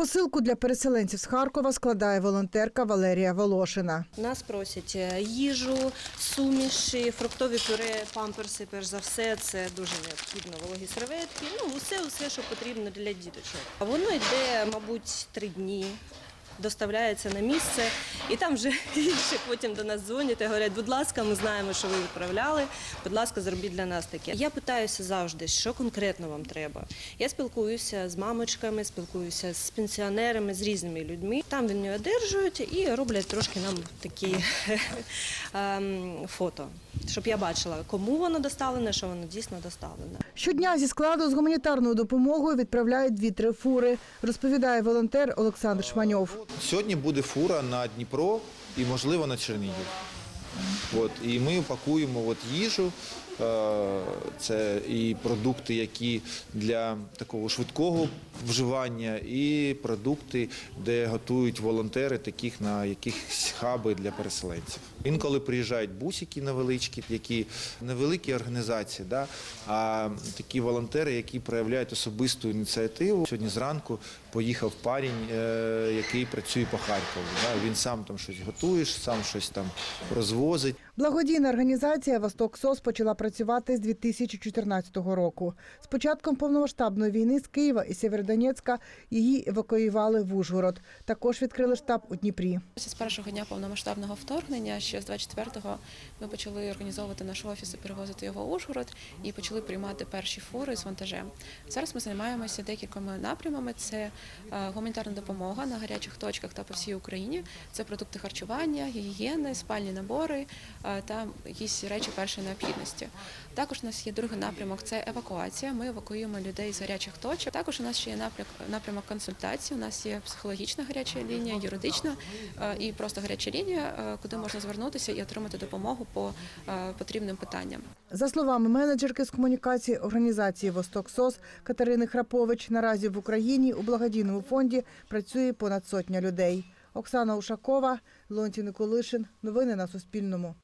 Посилку для переселенців з Харкова складає волонтерка Валерія Волошина. Нас просять е, їжу, суміші, фруктові пюре, памперси, перш за все, це дуже необхідно, вологі серветки, ну усе, усе, що потрібно для діточок. А воно йде, мабуть, три дні. Доставляється на місце, і там вже інші потім до нас дзвонять і говорять, будь ласка, ми знаємо, що ви відправляли. Будь ласка, зробіть для нас таке. Я питаюся завжди, що конкретно вам треба. Я спілкуюся з мамочками, спілкуюся з пенсіонерами, з різними людьми. Там вони одержують і роблять трошки нам такі ем, фото, щоб я бачила, кому воно доставлене, що воно дійсно доставлене. Щодня зі складу з гуманітарною допомогою відправляють дві-три фури, розповідає волонтер Олександр Шманьов. Сьогодні буде фура на Дніпро і, можливо, на Чернігів. От, і ми пакуємо от їжу, е, це і продукти, які для такого швидкого вживання, і продукти, де готують волонтери, таких на якихось хаби для переселенців. Інколи приїжджають бусики невеличкі, які невеликі організації, да, а такі волонтери, які проявляють особисту ініціативу. Сьогодні зранку поїхав парень, е, який працює по Харкову. Да, він сам там щось готує, сам щось там розвозить. Благодійна організація Восток СОС почала працювати з 2014 року. З початком повномасштабної війни з Києва і Сєвєродонецька її евакуювали в Ужгород. Також відкрили штаб у Дніпрі. З першого дня повномасштабного вторгнення, ще з 24-го, ми почали організовувати наш офіс і перевозити його в Ужгород і почали приймати перші фури з вантажем. Зараз ми займаємося декількома напрямами: це е, гуманітарна допомога на гарячих точках та по всій Україні. Це продукти харчування, гігієни, спальні набори е, та якісь речі першої необхідності. Також у нас є другий напрямок це евакуація. Ми евакуюємо людей з гарячих точок. Також у нас ще є напрямок, консультації. У нас є психологічна гаряча лінія, юридична е, і просто гаряча лінія, е, куди можна звернутися і отримати допомогу по потрібним питанням. За словами менеджерки з комунікації організації Восток СОС Катерини Храпович, наразі в Україні у благодійному фонді працює понад сотня людей. Оксана Ушакова, Лонті Николишин. Новини на Суспільному.